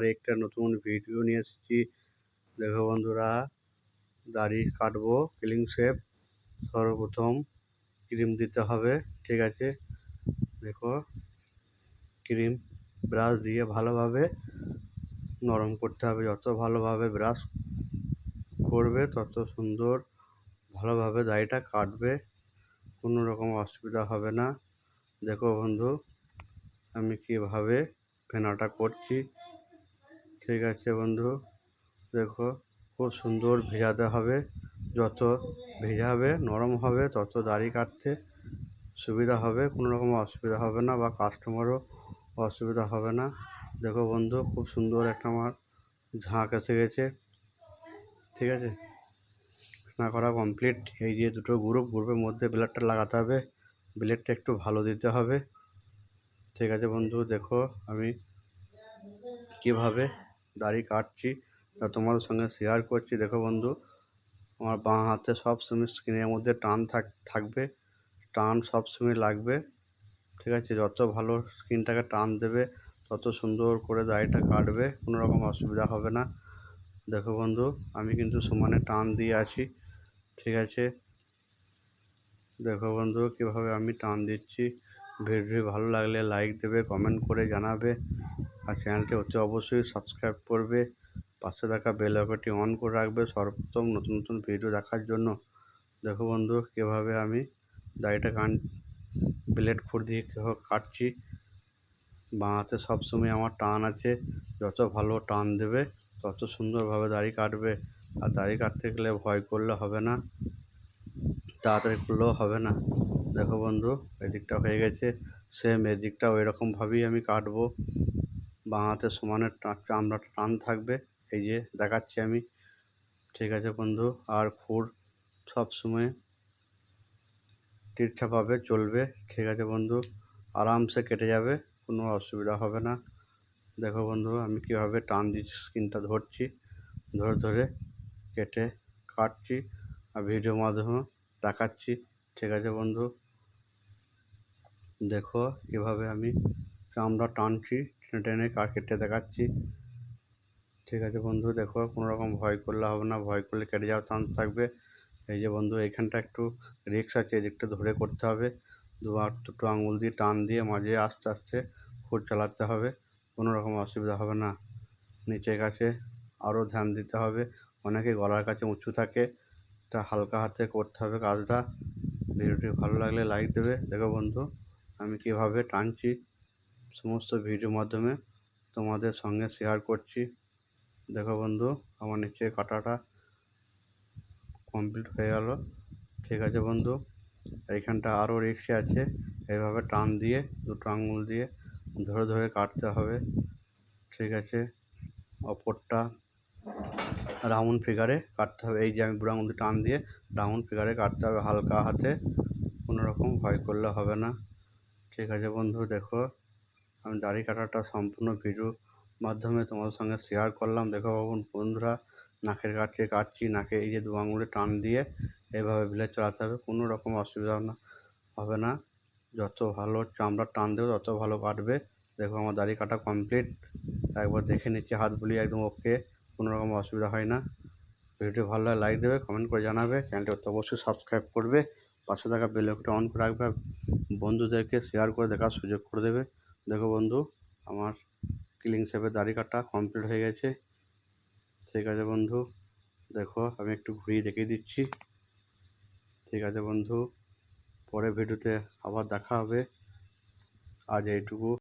আর একটা নতুন ভিডিও নিয়ে এসেছি। দেখো বন্ধুরা, দাড়ি কাটবো ক্লিন শেপ সর্বপ্রথম ক্রিম দিতে হবে, ঠিক আছে? দেখো ক্রিম ব্রাশ দিয়ে ভালোভাবে নরম করতে হবে। যত ভালোভাবে ব্রাশ করবে, তত সুন্দর ভালোভাবে দাড়িটা কাটবে, কোনো রকম অসুবিধা হবে না। দেখো বন্ধু, আমি কীভাবে ফেনাটা করছি ঠিক আছে বন্ধু। দেখো, খুব সুন্দর ভেজাতে হবে। যত ভেজাবে নরম হবে, তত দাড়ি কাটতে সুবিধা হবে। কোনো রকম অসুবিধা হবে না বা কাস্টমারও অসুবিধা হবে না। দেখো বন্ধু, খুব সুন্দর একটা আমার ঝাঁক এসে গেছে। ঠিক আছে? না করা কমপ্লিট এই যে দুটো গ্রুপ গ্রুপের মধ্যে ব্লেডটা লাগাতে হবে। ব্লেডটা একটু ভালো দিতে হবে। ঠিক আছে বন্ধু, দেখো আমি কীভাবে দাড়ি কাটছি, তা তোমাদের সঙ্গে শেয়ার করছি। দেখো বন্ধু, আমার বাঁ হাতে সবসময় স্ক্রিনের মধ্যে টান থাক, থাকবে, টান সবসময় লাগবে, ঠিক আছে? যত ভালো স্ক্রিনটাকে টান দেবে, তত সুন্দর করে দাড়িটা কাটবে, কোনো রকম অসুবিধা হবে না। দেখো বন্ধু, আমি কিন্তু সমানে টান দিয়ে আছি, ঠিক আছে? দেখো বন্ধু, কীভাবে আমি টান দিচ্ছি। ভিডিও ভালো লাগলে লাইক দেবে কমেন্ট করে জানাবে। আর চ্যানেলটি হচ্ছে অবশ্যই সাবস্ক্রাইব করবে। পাশে থাকা বেল আইকনটি অন করে রাখবে সর্বপ্রথম নতুন নতুন ভিডিও দেখার জন্য। দেখো বন্ধু, কীভাবে আমি দাড়িটা কান ব্লেড ফুট দিয়ে কীভাবে কাটছি। বাঁ হাতে সবসময় আমার টান আছে। যত ভালো টান দেবে, তত সুন্দরভাবে দাড়ি কাটবে। আর দাড়ি কাটতে গেলে ভয় করলে হবে না, তাড়াতাড়ি করলেও হবে না। দেখো বন্ধু, এদিকটা হয়ে গেছে। সেম এদিকটাও এরকমভাবেই আমি কাটবো। বাঁ হাতে সমানের চামড়াটা টান থাকবে। এই যে দেখাচ্ছি আমি। ঠিক আছে বন্ধু, আর খুর সবসময় তীর্থাভাবে চলবে। ঠিক আছে বন্ধু, আরামসে কেটে যাবে, কোনো অসুবিধা হবে না। দেখো বন্ধু, আমি কীভাবে টান দিচ্ছি স্ক্রিনটা ধরছি, ধরে ধরে কেটে কাটছি, আর ভিডিও মাধ্যমে দেখাচ্ছি। ঠিক আছে বন্ধু, দেখো কীভাবে আমি চামড়া টানছি, টেনে কেটে দেখাচ্ছি। ঠিক আছে বন্ধু, দেখো কোনো রকম ভয় করলে হবে না, ভয় করলে কেটে যাওয়ার চান্স থাকবে। এই যে বন্ধু, এইখানটা একটু রিক্স আছে এদিকটা ধরে করতে হবে। দুবার দুটো আঙুল দিয়ে টান দিয়ে মাঝে আস্তে আস্তে ফুট চালাতে হবে, কোনো রকম অসুবিধা হবে না। নিচের কাছে আরও ধ্যান দিতে হবে, অনেকে গলার কাছে উঁচু থাকে, তা হালকা হাতে করতে হবে কাজটা। ভিডিওটি ভালো লাগলে লাইক দেবে। দেখো বন্ধু, আমি কীভাবে টানছি সমস্ত ভিডিওর মাধ্যমে তোমাদের সঙ্গে শেয়ার করছি। দেখো বন্ধু, আমার নিচে কাটাটা কমপ্লিট হয়ে গেল। ঠিক আছে বন্ধু, এইখানটা আরও রিক্সে আছে। এইভাবে টান দিয়ে, দুটো আঙুল দিয়ে ধরে ধরে কাটতে হবে। ঠিক আছে, অপরটা রাউন্ড ফিগারে কাটতে হবে। এই যে আমি বুড়ো আঙুল টান দিয়ে রাউন্ড ফিগারে কাটতে হবে হালকা হাতে। কোনো রকম ভয় করলে হবে না। ঠিক আছে বন্ধু, দেখো। আমি দাড়ি কাটাটা সম্পূর্ণ ভিডিও মাধ্যমে তোমাদের সঙ্গে শেয়ার করলাম। দেখো বন্ধুরা, নাকের কাছে কাটছি, নাকে এই যে দু আঙুলে টান দিয়ে এভাবে ব্লেড চালাতে হবে, কোনো রকম অসুবিধা না, হবে না। যত ভালো চামড়া টান দেবে, তত ভালো কাটবে। দেখো আমার দাড়ি কাটা কমপ্লিট একবার দেখে নিচ্ছি, হাত বুলিয়ে একদম ওকে কোনো রকম অসুবিধা হয় না। ভিডিও ভালো লাগে লাইক দেবে কমেন্ট করে জানাবে। চ্যানেলটি অবশ্যই সাবস্ক্রাইব করবে। পাশে থাকা বেল আইকনটা অন করে রাখবে বন্ধুদেরকে শেয়ার করে দেখার সুযোগ করে দেবে। দেখো বন্ধু, আমার ক্লিং শেপের দাড়ি কাটা কমপ্লিট হয়ে গেছে। ঠিক আছে বন্ধু, দেখো আমি একটু ঘুরিয়ে দেখিয়ে দিচ্ছি। ঠিক আছে বন্ধু পরে ভিডিওতে আবার দেখা হবে। আজ এইটুকু।